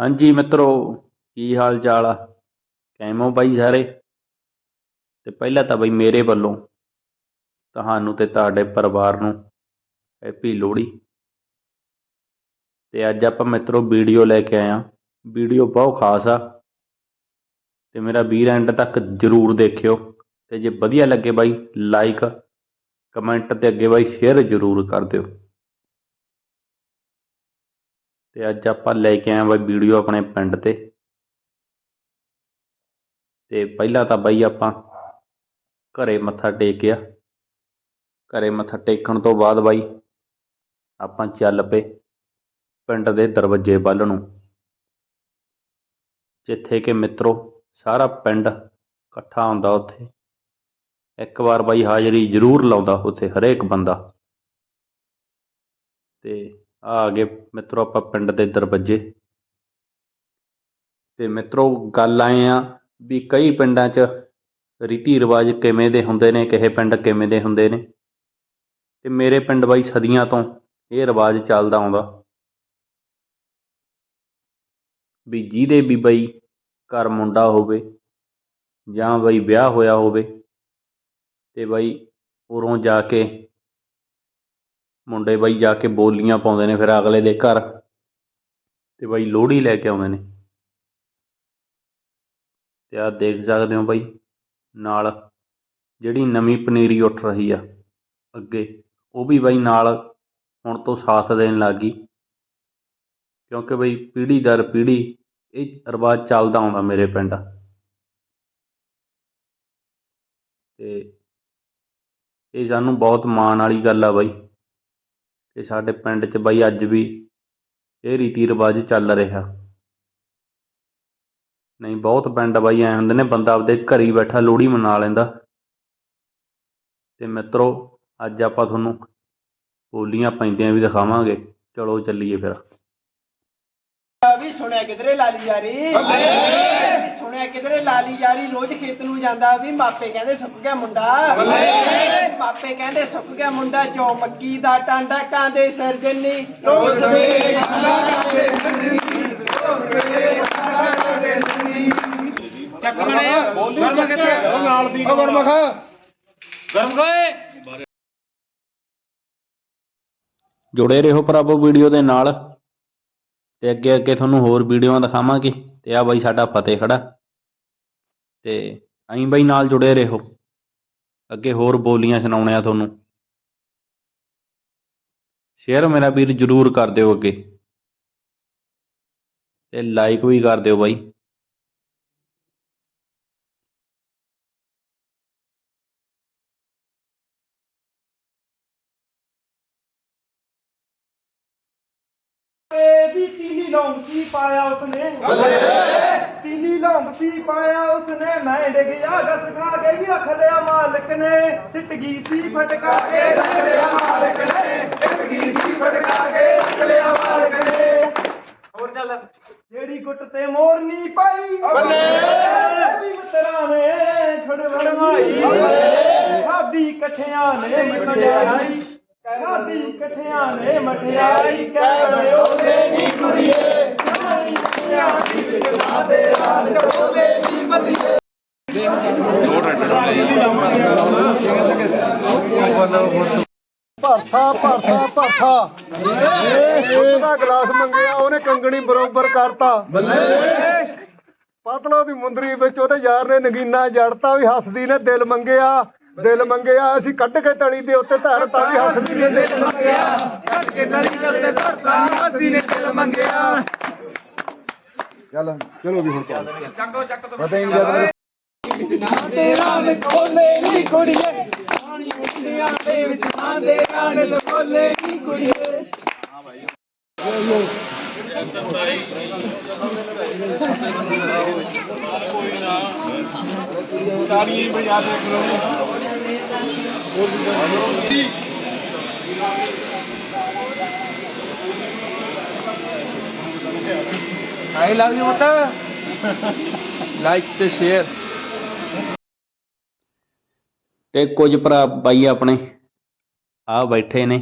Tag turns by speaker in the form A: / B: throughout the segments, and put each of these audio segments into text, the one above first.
A: ਹਾਂਜੀ ਮਿੱਤਰੋ, ਕੀ ਹਾਲ ਚਾਲ ਆ ਕੈਮੋ ਬਾਈ ਸਾਰੇ? ਤੇ ਪਹਿਲਾਂ ਤਾਂ ਬਈ ਮੇਰੇ ਵੱਲੋਂ ਤੁਹਾਨੂੰ ਤੇ ਤੁਹਾਡੇ ਪਰਿਵਾਰ ਨੂੰ ਹੈਪੀ ਲੋਹੜੀ। ਤੇ ਅੱਜ ਆਪਾਂ ਮਿੱਤਰੋ ਵੀਡੀਓ ਲੈ ਕੇ ਆਏ ਆ ਵੀਡੀਓ ਬਹੁਤ ਖਾਸ ਆ। ਤੇ ਮੇਰਾ ਵੀਰ ਐਂਡ ਤੱਕ ਜਰੂਰ ਦੇਖਿਓ। ਤੇ ਜੇ ਵਧੀਆ ਲੱਗੇ ਬਾਈ ਲਾਈਕ ਕਮੈਂਟ ਤੇ ਅੱਗੇ ਬਾਈ ਸ਼ੇਅਰ ਜਰੂਰ ਕਰ ਦਿਓ। ਤੇ ਅੱਜ ਆਪਾਂ ਲੈ ਕੇ ਆਏ ਬਾਈ ਵੀਡੀਓ ਆਪਣੇ ਪਿੰਡ ਤੇ। ਤੇ ਪਹਿਲਾਂ ਤਾਂ ਬਾਈ ਆਪਾਂ ਘਰੇ ਮੱਥਾ ਟੇਕਿਆ। ਘਰੇ ਮੱਥਾ ਟੇਕਣ ਤੋਂ ਬਾਅਦ ਬਾਈ ਆਪਾਂ ਚੱਲ ਪਏ ਪਿੰਡ ਦੇ ਦਰਵਾਜ਼ੇ ਵੱਲ ਨੂੰ। ਜਿੱਥੇ ਕਿ ਮਿੱਤਰੋ ਸਾਰਾ ਪਿੰਡ ਇਕੱਠਾ ਹੁੰਦਾ ਉੱਥੇ। ਇੱਕ ਵਾਰ ਬਾਈ ਹਾਜ਼ਰੀ ਜ਼ਰੂਰ ਲਾਉਂਦਾ ਉੱਥੇ ਹਰੇਕ ਬੰਦਾ। ਤੇ ਆ ਗਏ ਮਿੱਤਰੋ ਆਪਾਂ ਪਿੰਡ ਦੇ ਦਰਵਾਜ਼ੇ ਤੇ ਮਿੱਤਰੋ ਗੱਲ ਆਏ ਆ ਵੀ ਕਈ ਪਿੰਡਾਂ 'ਚ ਰੀਤੀ ਰਿਵਾਜ ਕਿਵੇਂ ਦੇ ਹੁੰਦੇ ਨੇ ਕਿਸੇ ਪਿੰਡ ਕਿਵੇਂ ਦੇ ਹੁੰਦੇ ਨੇ। ਤੇ ਮੇਰੇ ਪਿੰਡ ਬਾਈ ਸਦੀਆਂ ਤੋਂ ਇਹ ਰਿਵਾਜ ਚੱਲਦਾ ਆਉਂਦਾ। ਵੀ ਜਿਹਦੇ ਵੀ ਬਈ ਘਰ ਮੁੰਡਾ ਹੋਵੇ ਜਾਂ ਬਈ ਵਿਆਹ ਹੋਇਆ ਹੋਵੇ, ਤੇ ਬਈ ਉਰੋਂ ਜਾ ਕੇ ਮੁੰਡੇ ਬਾਈ ਜਾ ਕੇ ਬੋਲੀਆਂ ਪਾਉਂਦੇ ਨੇ ਫਿਰ ਅਗਲੇ ਦੇ ਘਰ। ਅਤੇ ਬਾਈ ਲੋਹੜੀ ਲੈ ਕੇ ਆਉਂਦੇ ਨੇ। ਅਤੇ ਆ ਦੇਖ ਸਕਦੇ ਹੋ ਬਾਈ, ਨਾਲ ਜਿਹੜੀ ਨਵੀਂ ਪਨੀਰੀ ਉੱਠ ਰਹੀ ਆ ਅੱਗੇ, ਉਹ ਵੀ ਬਾਈ ਨਾਲ ਹੁਣ ਤੋਂ ਸਾਥ ਦੇਣ ਲੱਗ ਗਈ। ਕਿਉਂਕਿ ਬਈ ਪੀੜ੍ਹੀ ਦਰ ਪੀੜ੍ਹੀ ਇਹ ਰਿਵਾਜ ਚੱਲਦਾ ਆਉਂਦਾ ਮੇਰੇ ਪਿੰਡ। ਤੇ ਇਹ ਸਾਨੂੰ ਬਹੁਤ ਮਾਣ ਵਾਲੀ ਗੱਲ ਆ ਬਾਈ। ਕਿ ਸਾਡੇ ਪਿੰਡ 'ਚ ਬਾਈ ਅੱਜ ਵੀ ਇਹ ਰੀਤੀ ਰਿਵਾਜ ਚੱਲ ਰਿਹਾ। ਨਹੀਂ, ਬਹੁਤ ਪਿੰਡ ਬਾਈ ਐਂ ਹੁੰਦੇ ਨੇ, ਬੰਦਾ ਆਪਦੇ ਘਰ ਹੀ ਬੈਠਾ ਲੋਹੜੀ ਮਨਾ ਲੈਂਦਾ। ਤੇ ਮਿੱਤਰੋ, ਅੱਜ ਆਪਾਂ ਤੁਹਾਨੂੰ ਬੋਲੀਆਂ ਪੈਂਦੀਆਂ ਵੀ ਦਿਖਾਵਾਂਗੇ। ਚਲੋ ਚੱਲੀਏ ਫਿਰ।
B: ਵੀ ਸੁਣਿਆ ਕਿਧਰੇ ਲਾਲੀ ਯਾਰੀ? ਕਿਧਰੇ ਲਾਲੀ ਯਾਰੀ ਰੋਜ਼ ਖੇਤ ਨੂੰ ਜਾਂਦਾ ਵੀ ਮਾਪੇ ਕਹਿੰਦੇ ਸੁੱਕ ਗਿਆ ਮੁੰਡਾ। ਮਾਪੇ ਕਹਿੰਦੇ ਸੁੱਕ ਗਿਆ ਮੁੰਡਾ ਜੋ ਮੱਕੀ ਦਾ ਟਾਂਡਾ ਕਾਂਦੇ ਸਰਜਨੀ ਰੋਜ਼ ਸਵੇਰੇ
C: ਚੱਕ ਬਣਿਆ ਗਰਮ ਕਿੱਥੇ ਨਾਲ ਦੀ ਗਰਮ ਖਾ। ਗਰਮ ਖਾਏ
A: ਜੁੜੇ ਰਹੋ ਭਰਾਵੋ ਵੀਡੀਓ ਦੇ ਨਾਲ। ਤੇ ਅੱਗੇ ਅੱਗੇ ਤੁਹਾਨੂੰ ਹੋਰ ਵੀਡੀਓਆਂ ਦਿਖਾਵਾਂਗੇ। ਤੇ ਆ ਬਾਈ ਸਾਡਾ ਫਤਿਹ ਖੜਾ। ਤੇ ਐਂ ਬਾਈ ਨਾਲ ਜੁੜੇ ਰਹੋ। ਅੱਗੇ ਹੋਰ ਬੋਲੀਆਂ ਸੁਣਾਉਣੇ ਆ ਤੁਹਾਨੂੰ। ਸ਼ੇਅਰ ਮੇਰਾ ਵੀਰ ਜਰੂਰ ਕਰ ਦਿਓ ਅੱਗੇ। ਤੇ ਲਾਈਕ ਵੀ ਕਰ ਦਿਓ ਬਾਈ।
B: ਵੀ ਤੀਨੀ ਲੌਂਗ ਪਾਇਆ ਉਸਨੇ। ਤੀਨੀ ਲੌਂਗ ਪਾਇਆ ਉਸਨੇ। ਮੈਂ ਡਿੱਗ ਜਾ ਗਸ ਖਾ ਕੇ ਵੀ ਰੱਖ ਲਿਆ ਮਾਲਕ ਨੇ। ਸਿੱਟ ਗਈ ਸੀ ਫਟਕਾ ਕੇ। ਰੱਖ ਲਿਆ ਮਾਲਕ ਨੇ। ਸਿੱਟ ਗਈ ਸੀ ਫਟਕਾ ਕੇ। ਰੱਖ ਲਿਆ ਮਾਲਕ ਨੇ। ਹੋਰ ਚੱਲ। ਜਿਹੜੀ ਗੁੱਟ ਤੇ ਮੋਰਨੀ ਪਾਈ ਬੱਲੇ। ਮਿੱਤਰਾਂ ਨੇ ਛੜ ਵੜਵਾਈ ਖਾਦੀ ਇਕੱਠਿਆਂ ਨੇ ਮਠਿਆਈ ਖਾਦੀ ਇਕੱਠਿਆਂ ਨੇ ਮਠਿਆਈ ਕਹਿ ਬੜਿਓ ਤੇ ਨੀ ਕੁੜੀਏ ਖਾਦੀ ਇਕੱਠਿਆਂ ਦੀ ਵਿਚਲਾ ਦੇ ਰਾਜ ਬੋਲੇ ਦੀ ਮਦੀਏ
D: ਭਰਥਾ ਭਰਥਾ ਭਰਥਾ ਇਹ ਦਾ ਗਲਾਸ ਮੰਗਿਆ ਉਹਨੇ ਕੰਗਣੀ ਬਰੋਬਰ ਕਰਤਾ। ਬੱਲੇ ਪਤਲੋ ਦੀ ਮੁੰਦਰੀ ਵਿੱਚ ਉਹਦੇ ਯਾਰ ਨੇ ਨਗੀਨਾ ਜੜਤਾ ਵੀ ਹੱਸਦੀ ਨੇ ਦਿਲ ਮੰਗਿਆ। ਦਿਲ ਮੰਗਿਆ ਅਸੀਂ ਕੱਢ ਕੇ ਤਲੀ ਦੇ ਉੱਤੇ ਧਰਤਾ ਵੀ ਹੱਸਦੀ ਨੇ ਦਿਲ ਮੰਗਿਆ
B: ਕੱਢ ਕੇ ਨਲੀ ਚੱਲਦੇ ਧਰਤਾ ਹਾਸੀ ਨੇ ਦਿਲ ਮੰਗਿਆ।
D: ਚੱਲ ਚਲੋ ਵੀ ਹੁਣ ਚੱਕੋ ਚੱਕੋ ਪਤਾ ਹੀ ਨਹੀਂ
B: ਤੇਰਾ ਨੇ ਖੋਲੇ ਨੀ ਕੁੜੀਏ ਪਾਣੀ ਉੱਠਿਆਂ ਦੇ ਵਿੱਚ ਨਾਂ। ਦੇ ਨਾਲ ਲਕੋਲੇ ਨੀ ਕੁੜੀਏ
C: ਆਈ ਲਵ ਯੂ ਮਤਾ ਲਾਈਕ ਤੇ ਸ਼ੇਅਰ
A: ਤੇ ਕੁਝ ਭਰਾ ਬਾਈ ਆਪਣੇ? ਆ ਬੈਠੇ ਨੇ।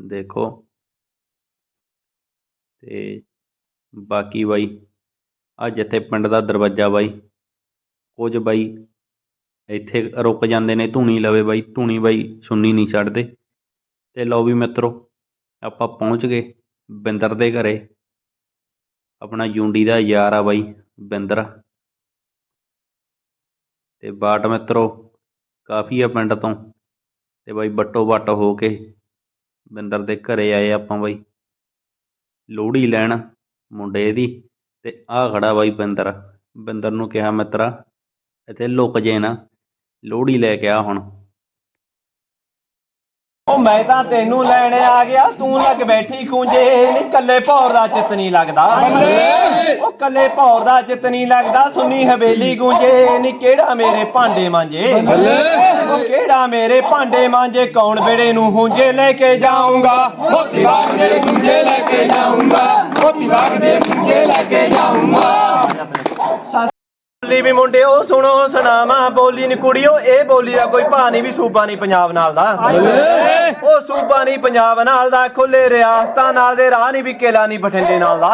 A: ਦੇਖੋ। ਤੇ ਬਾਕੀ ਬਾਈ, ਆ ਜਿੱਥੇ ਪਿੰਡ ਦਾ ਦਰਵਾਜ਼ਾ ਬਾਈ। ਕੁਝ ਬਾਈ ਇੱਥੇ ਰੁਕ ਜਾਂਦੇ ਨੇ ਧੂਣੀ ਲਵੇ ਬਾਈ, ਧੂਣੀ ਬਾਈ ਸੁੰਨੀ ਨਹੀਂ ਛੱਡਦੇ ਤੇ ਲਓ ਵੀ ਮਿੱਤਰੋ, ਆਪਾਂ ਪਹੁੰਚ ਗਏ ਬਿੰਦਰ ਦੇ ਘਰੇ। ਆਪਣਾ ਜੁੰਡੀ ਦਾ ਯਾਰ ਆ ਬਾਈ ਬਿੰਦਰ। ਤੇ ਬਾਟ ਮਿੱਤਰੋ, ਕਾਫੀ ਆ ਪਿੰਡ ਤੋਂ। ਤੇ ਬਾਈ ਬੱਟੋ ਬੱਟ ਹੋ ਕੇ ਬਿੰਦਰ ਦੇ ਘਰੇ ਆਏ ਆਪਾਂ ਬਾਈ। ਲੋਹੜੀ ਲੈਣ ਮੁੰਡੇ ਦੀ ਤੇ ਆ ਖੜਾ ਬਾਈ ਬਿੰਦਰ। ਬਿੰਦਰ ਨੂੰ ਕਿਹਾ, ਮਿੱਤਰਾ ਇੱਥੇ ਲੁਕ ਜੇ ਨਾ ਲੋਹੜੀ ਲੈ ਕੇ ਆ ਹੁਣ।
B: ਉਹ ਮੈਂ ਤਾਂ ਤੈਨੂੰ ਲੈਣ ਆ ਗਿਆ ਤੂੰ ਲੱਗ ਬੈਠੀ ਕੁੰਜੇ ਨੀ ਕੱਲੇ ਭੌਰ ਦਾ ਚਿੱਤ ਨਹੀਂ ਲੱਗਦਾ। ਉਹ ਕੱਲੇ ਭੌਰ ਦਾ ਚਿੱਤ ਨਹੀਂ ਲੱਗਦਾ ਸੁੰਨੀ ਹਵੇਲੀ ਗੁੰਜੇ ਨੀ ਕਿਹੜਾ ਮੇਰੇ ਭਾਂਡੇ ਮਾਂਜੇ। ਉਹ ਕਿਹੜਾ ਮੇਰੇ ਭਾਂਡੇ ਮਾਂਜੇ ਕੌਣ ਬੇੜੇ ਨੂੰ ਹੁੰਜੇ ਲੈ ਕੇ ਜਾਊਂਗਾ। ਮੋਤੀ ਬਾਗ ਦੇ ਗੁੰਜੇ ਲੈ ਕੇ ਜਾਊਂਗਾ। ਮੋਤੀ ਬਾਗ ਦੇ ਗੁੰਜੇ ਲੈ ਕੇ ਜਾਊਂਗਾ। ਬੋਲੀ ਵੀ ਮੁੰਡਿਓ ਸੁਣੋ ਸੁਣਾਵਾਂ ਬੋਲੀ ਨੀ ਕੁੜੀਓ ਇਹ ਬੋਲੀ ਦਾ ਕੋਈ ਭਾ ਨਹੀਂ ਵੀ ਸੂਬਾ ਨਹੀਂ ਪੰਜਾਬ ਨਾਲ ਦਾ। ਉਹ ਸੂਬਾ ਨਹੀਂ ਪੰਜਾਬ ਨਾਲ ਦਾ ਖੁੱਲੇ ਰਿਆਸਤਾਂ ਨਾਲ ਦੇ ਰਾਹ ਨਹੀਂ ਵੀ ਕੇਲਾ ਨਹੀਂ ਬਠਿੰਡੇ ਨਾਲ ਦਾ।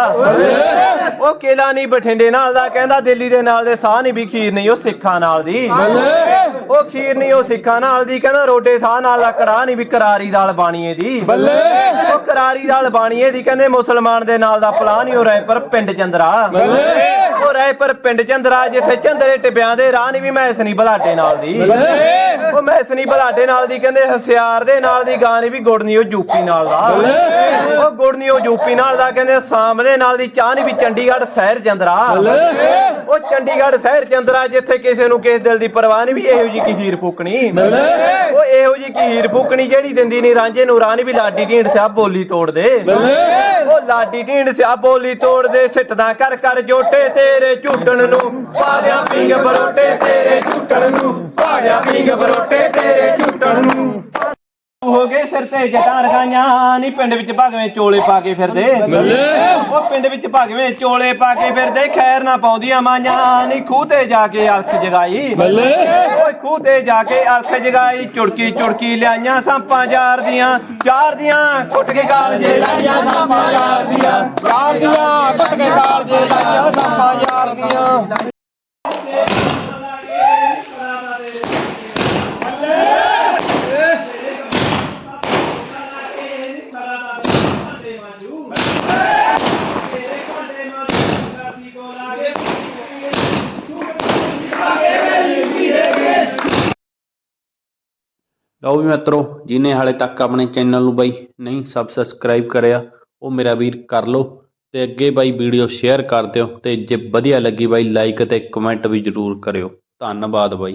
B: ਉਹ ਕੇਲਾ ਨਹੀਂ ਬਠਿੰਡੇ ਨਾਲ ਦਾ ਕਹਿੰਦਾ ਦਿੱਲੀ ਦੇ ਨਾਲ ਦੇ ਸਾਹ ਨਹੀਂ ਵੀ ਖੀਰ ਨਹੀਂ ਉਹ ਸਿੱਖਾਂ ਨਾਲ ਦੀ। ਉਹ ਖੀਰ ਨਹੀਂ ਉਹ ਸਿੱਖਾਂ ਨਾਲ ਦੀ ਕਹਿੰਦਾ ਰੋਡੇ ਸਾਹ ਨਾਲ ਦਾ ਕੜਾਹ ਨਹੀਂ ਵੀ ਕਰਾਰੀ ਦਾਲ ਬਾਣੀਏ ਦੀ। ਉਹ ਕਰਾਰੀ ਦਾਲ ਬਾਣੀਏ ਦੀ ਕਹਿੰਦੇ ਮੁਸਲਮਾਨ ਦੇ ਨਾਲ ਦਾ ਪਲਾਹ ਨਹੀਂ ਉਹ ਰੈਪਰ ਪਿੰਡ ਚੰਦਰਾ ਉਹ ਪਿੰਡ ਚੰਦਰਾ ਜਿੱਥੇ ਚੰਦਰੇ ਟਿੱਬਿਆਂ ਦੇ ਰਾਹ ਨਹੀਂ ਵੀ ਮੈਂ ਇਸ ਨਹੀਂ ਬਲਾਡੇ ਨਾਲ ਦੀ। ਉਹ ਮੈਸ ਨਹੀਂ ਬਲਾਡੇ ਨਾਲ ਦੀ ਕਹਿੰਦੇ ਹਸਿਆਰ ਦੇ ਨਾਲ ਦੀ ਗਾਂ ਨਹੀਂ ਵੀ ਗੁੜ ਨਹੀਂ ਉਹ ਯੂਪੀ ਨਾਲ ਦਾ। ਉਹ ਗੁੜ ਨਹੀਂ ਉਹ ਯੂਪੀ ਨਾਲ ਦਾ ਕਹਿੰਦੇ ਆਸਾਮ ਦੇ ਨਾਲ ਦੀ ਚਾਹ ਨਹੀਂ ਵੀ ਚੰਡੀਗੜ੍ਹ ਸ਼ਹਿਰ ਚੰਦਰਾ ਉਹ ਚੰਡੀਗੜ੍ਹ ਸ਼ਹਿਰ ਚੰਦਰਾ ਜਿੱਥੇ ਕਿਸੇ ਨੂੰ ਕਿਸੇ ਦਿਲ ਦੀ ਪਰਵਾਹ ਨਹੀਂ ਵੀ ਇਹੋ ਜੀ ਕੀ ਹੀਰ ਫੂਕਣੀ। ਉਹ ਇਹੋ ਜੀ ਕੀ ਹੀਰ ਫੂਕਣੀ ਜਿਹੜੀ ਦਿੰਦੀ ਨਹੀਂ ਰਾਂਝੇ ਨੂੰ ਨੀ ਵੀ ਲਾਡੀ ਢੀਂਡ ਸਿਆ ਬੋਲੀ ਤੋੜ ਦੇ ਉਹ ਲਾਡੀ ਢੀਂਡ ਸਿਆ ਬੋਲੀ ਤੋੜ ਦੇ ਸਿੱਟਦਾ ਕਰ ਕਰ ਜੋਟੇ ਤੇਰੇ ਝੂਟਣ ਨੂੰ ਪਾਲਿਆ ਪਿੰਗ ਬਰੋਟੇ ਤੇਰੇ ਤੇ ਜਟਾਂ ਰਖਾਈਆਂ ਨਹੀਂ ਪਿੰਡ ਵਿੱਚ ਭਗਵੇਂ ਚੋਲੇ ਪਾ ਕੇ ਫਿਰਦੇ। ਉਹ ਪਿੰਡ ਵਿੱਚ ਭਗਵੇਂ ਚੋਲੇ ਪਾ ਕੇ ਫਿਰਦੇ ਖੈਰ ਨਾ ਪਾਉਂਦੀਆਂ ਮਾਈਆਂ ਨਹੀਂ ਖੂਹ ਤੇ ਜਾ ਕੇ ਅਲਖ ਜਗਾਈ। ਓਏ ਖੂਹ ਤੇ ਜਾ ਕੇ ਅਲਖ ਜਗਾਈ ਚੁੜਕੀ ਚੁੜਕੀ ਲਿਆਈਆਂ ਸਾਂਪਾਂ ਯਾਰ ਦੀਆਂ ਚਾਰ ਦੀਆਂ ਕੁੱਟ ਕੇ ਗਾਲ ਜੇ ਲਾਈਆਂ ਸਾਂਪਾਂ ਯਾਰ ਦੀਆਂ ਚਾਰ ਦੀਆਂ ਕੁੱਟ ਕੇ ਗਾਲ ਜੇ ਲਾਈਆਂ ਸਾਂਪਾਂ ਯਾਰ ਦੀਆਂ।
A: ਲਓ ਵੀ ਮਿੱਤਰੋ ਜਿਹਨੇ ਹਾਲੇ ਤੱਕ ਆਪਣੇ ਚੈਨਲ ਨੂੰ ਬਾਈ ਨਹੀਂ ਸਬਸਕ੍ਰਾਈਬ ਕਰਿਆ, ਉਹ ਮੇਰਾ ਵੀਰ ਕਰ ਲਓ ਤੇ ਅੱਗੇ ਬਾਈ ਵੀਡੀਓ ਸ਼ੇਅਰ ਕਰ ਦਿਓ ਤੇ ਜੇ ਵਧੀਆ ਲੱਗੀ ਬਾਈ ਲਾਈਕ ਤੇ ਕਮੈਂਟ ਵੀ ਜ਼ਰੂਰ ਕਰਿਓ। ਧੰਨਵਾਦ ਬਾਈ।